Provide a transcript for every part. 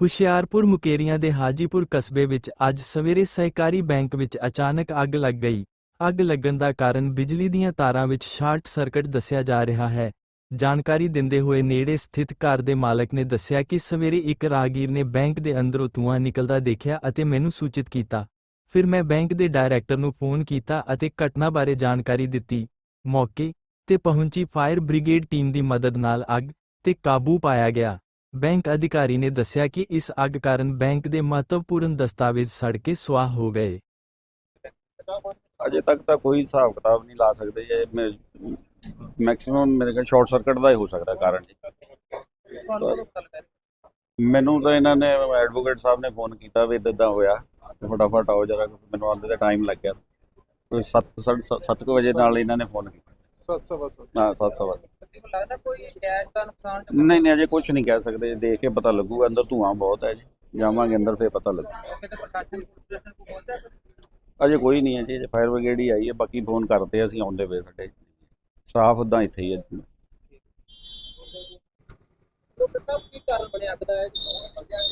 ਹੁਸ਼ਿਆਰਪੁਰ ਮੁਕੇਰੀਆਂ ਦੇ ਹਾਜੀਪੁਰ ਕਸਬੇ ਵਿੱਚ ਅੱਜ ਸਵੇਰੇ ਸਹਿਕਾਰੀ ਬੈਂਕ ਵਿੱਚ ਅਚਾਨਕ ਅੱਗ ਲੱਗ ਗਈ। ਅੱਗ ਲੱਗਣ ਦਾ ਕਾਰਨ ਬਿਜਲੀ ਦੀਆਂ ਤਾਰਾਂ ਵਿੱਚ ਸ਼ਾਰਟ ਸਰਕਟ ਦੱਸਿਆ ਜਾ ਰਿਹਾ ਹੈ। ਜਾਣਕਾਰੀ ਦਿੰਦੇ ਹੋਏ ਨੇੜੇ ਸਥਿਤ ਘਰ ਦੇ ਮਾਲਕ ਨੇ ਦੱਸਿਆ ਕਿ ਸਵੇਰੇ ਇੱਕ ਰਾਹਗੀਰ ਨੇ ਬੈਂਕ ਦੇ ਅੰਦਰੋਂ ਧੂੰਆਂ ਨਿਕਲਦਾ ਦੇਖਿਆ ਅਤੇ ਮੈਨੂੰ ਸੂਚਿਤ ਕੀਤਾ। ਫਿਰ ਮੈਂ ਬੈਂਕ ਦੇ ਡਾਇਰੈਕਟਰ ਨੂੰ ਫੋਨ ਕੀਤਾ ਅਤੇ ਘਟਨਾ ਬਾਰੇ ਜਾਣਕਾਰੀ ਦਿੱਤੀ। ਮੌਕੇ ਤੇ ਪਹੁੰਚੀ ਫਾਇਰ ਬ੍ਰਿਗੇਡ ਟੀਮ ਦੀ ਮਦਦ ਨਾਲ ਅੱਗ ਤੇ ਕਾਬੂ ਪਾਇਆ ਗਿਆ। ਬੈਂਕ ਅਧਿਕਾਰੀ ਨੇ ਦੱਸਿਆ ਕਿ ਇਸ ਅੱਗ ਕਾਰਨ ਬੈਂਕ ਦੇ ਮਹੱਤਵਪੂਰਨ ਦਸਤਾਵੇਜ਼ ਸੜ ਕੇ ਸੁਆਹ ਹੋ ਗਏ। ਅਜੇ ਤੱਕ ਤਾਂ ਕੋਈ ਹਿਸਾਬ ਕਿਤਾਬ ਨਹੀਂ ਲਾ ਸਕਦੇ ਜੇ ਮੈਕਸਿਮਮ ਮੇਰੇ ਖਿਆਲ ਸ਼ਾਰਟ ਸਰਕਟ ਦਾ ਹੀ ਹੋ ਸਕਦਾ ਕਾਰਨ ਜੀ। ਮੈਨੂੰ ਤਾਂ ਇਹਨਾਂ ਨੇ ਐਡਵੋਕੇਟ ਸਾਹਿਬ ਨੇ ਫੋਨ ਕੀਤਾ ਵੀ ਇਦਾਂ ਹੋਇਆ ਫਟਾਫਟ ਆਓ ਜਰਾ ਮੈਨੂੰ ਆਉਂਦੇ ਦਾ ਟਾਈਮ ਲੱਗ ਗਿਆ ਕੋਈ 7 7 ਵਜੇ ਨਾਲ ਇਹਨਾਂ ਨੇ ਫੋਨ ਕੀਤਾ। ਸੱਤ ਸਵਾ ਸੱਤ ਹਾਂ 7 ਸਵਾ ਤੁਹਾਨੂੰ ਲੱਗਦਾ ਕੋਈ ਕੈਸ਼ ਦਾ ਨੁਕਸਾਨ ਨਹੀਂ ਨਹੀਂ ਅਜੇ ਕੁਝ ਨਹੀਂ ਕਹਿ ਸਕਦੇ ਦੇਖ ਕੇ ਪਤਾ ਲੱਗੂਗਾ ਅੰਦਰ ਧੂਆਂ ਬਹੁਤ ਹੈ ਜੀ ਜਾਵਾਂਗੇ ਅੰਦਰ ਫੇਰ ਪਤਾ ਲੱਗੂ ਮੌਕੇ ਤੇ ਪ੍ਰਸ਼ਾਸਨ ਪ੍ਰਸ਼ਾਸਨ ਕੋ ਪਹੁੰਚਿਆ ਅਜੇ ਕੋਈ ਨਹੀਂ ਹੈ ਜੀ ਅਜੇ ਫਾਇਰ ਬ੍ਰਿਗੇਡ ਹੀ ਆਈ ਹੈ ਬਾਕੀ ਫੋਨ ਕਰਦੇ ਆ, ਅਸੀਂ ਆਉਂਦੇ ਪਏ ਸਾਡੇ ਸਟਾਫ ਉਦਾਂ ਇੱਥੇ ਹੀ ਹੈ ਡਾਕਟਰ ਸਾਹਿਬ ਕੀ ਕਾਰਨ ਬਣਿਆ ਅੱਗ ਦਾ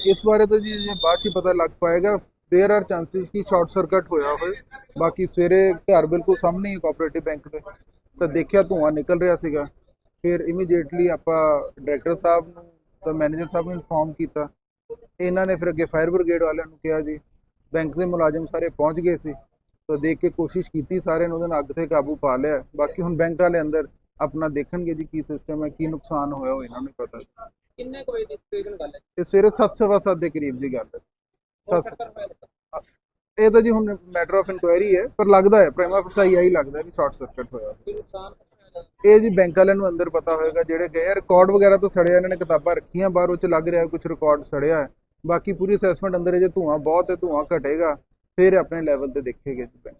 ਇਸ ਬਾਰੇ ਤਾਂ ਜੀ ਇਹ ਬਾਅਦ ਚ ਹੀ ਪਤਾ ਲੱਗ ਪਾਏਗਾ देयर आर ਚਾਂਸਸ ਕਿ ਸ਼ਾਰਟ ਸਰਕਟ ਹੋਇਆ ਹੋਵੇ ਬਾਕੀ ਸਵੇਰੇ ਘਰ ਬਿਲਕੁਲ ਸਾਹਮਣੇ ਹੀ ਕੋਆਪਰੇਟਿਵ ਬੈਂਕ ਦੇ ਤਾਂ ਦੇਖਿਆ ਧੂੰਆਂ ਨਿਕਲ ਰਿਹਾ ਸੀਗਾ। ਫਿਰ ਇਮੀਡੀਏਟਲੀ ਆਪਾਂ ਡਾਇਰੈਕਟਰ ਸਾਹਿਬ ਨੂੰ ਤਾਂ ਮੈਨੇਜਰ ਸਾਹਿਬ ਨੂੰ ਇਨਫੋਰਮ ਕੀਤਾ। ਇਹਨਾਂ ਨੇ ਫਿਰ ਅੱਗੇ ਫਾਇਰ ਬ੍ਰਿਗੇਡ ਵਾਲਿਆਂ ਨੂੰ ਕਿਹਾ ਜੀ ਬੈਂਕ ਦੇ ਮੁਲਾਜ਼ਮ ਸਾਰੇ ਪਹੁੰਚ ਗਏ ਸੀ। ਤਾਂ ਦੇਖ ਕੇ ਕੋਸ਼ਿਸ਼ ਕੀਤੀ ਸਾਰਿਆਂ ਨੇ ਉਹਦੇ ਨਾਲ ਅੱਗ ਤੇ ਕਾਬੂ ਪਾ ਲਿਆ। ਬਾਕੀ ਹੁਣ ਬੈਂਕ ਵਾਲੇ ਅੰਦਰ ਆਪਣਾ ਦੇਖਣਗੇ ਜੀ ਕੀ ਸਿਸਟਮ ਹੈ ਕੀ ਨੁਕਸਾਨ ਹੋਇਆ ਉਹ ਇਹਨਾਂ ਨੂੰ ਪਤਾ। ਕਿੰਨੇ ਕੁ ਵਜੇ ਦੀ ਤਕਰੀਬਨ ਗੱਲ ਹੈ? ਇਹ ਸਵੇਰੇ 7:30 ਦੇ ਕਰੀਬ ਦੀ ਗੱਲ ਹੈ। ਸੱਤ ਚੱਕਰ ਹੋਇਆ ਤਾਂ। ਇਹ ਤਾਂ ਜੀ ਹੁਣ ਮੈਟਰ ਆਫ ਇਨਕੁਆਇਰੀ ਹੈ, ਪਰ ਲੱਗਦਾ ਹੈ ਪ੍ਰਾਈਮਾ ਫਸਾਈ ਆਈ ਲੱਗਦਾ ਕਿ ਸ਼ਾਰਟ ਸਰਕਟ ਹੋਇਆ ਇਹ ਜੀ ਬੈਂਕ ਵਾਲਿਆਂ ਨੂੰ ਅੰਦਰ ਪਤਾ ਹੋਏਗਾ, ਜਿਹੜੇ ਗਏ ਰਿਕਾਰਡ ਵਗੈਰਾ ਤਾਂ ਸੜਿਆ, ਇਹਨਾਂ ਨੇ ਕਿਤਾਬਾਂ ਰੱਖੀਆਂ, ਬਾਹਰ ਉਹ ਚ ਲੱਗ ਰਿਹਾ ਕੁਝ ਰਿਕਾਰਡ ਸੜਿਆ ਹੈ। ਬਾਕੀ ਪੂਰੀ ਅਸੈਸਮੈਂਟ ਅੰਦਰ ਹੈ, ਜੇ ਧੂਆਂ ਬਹੁਤ ਹੈ, ਧੂਆਂ ਘਟੇਗਾ, ਫਿਰ ਆਪਣੇ ਲੈਵਲ ਤੇ ਦੇਖੇਗੇ ਜੀ ਬੈਂਕ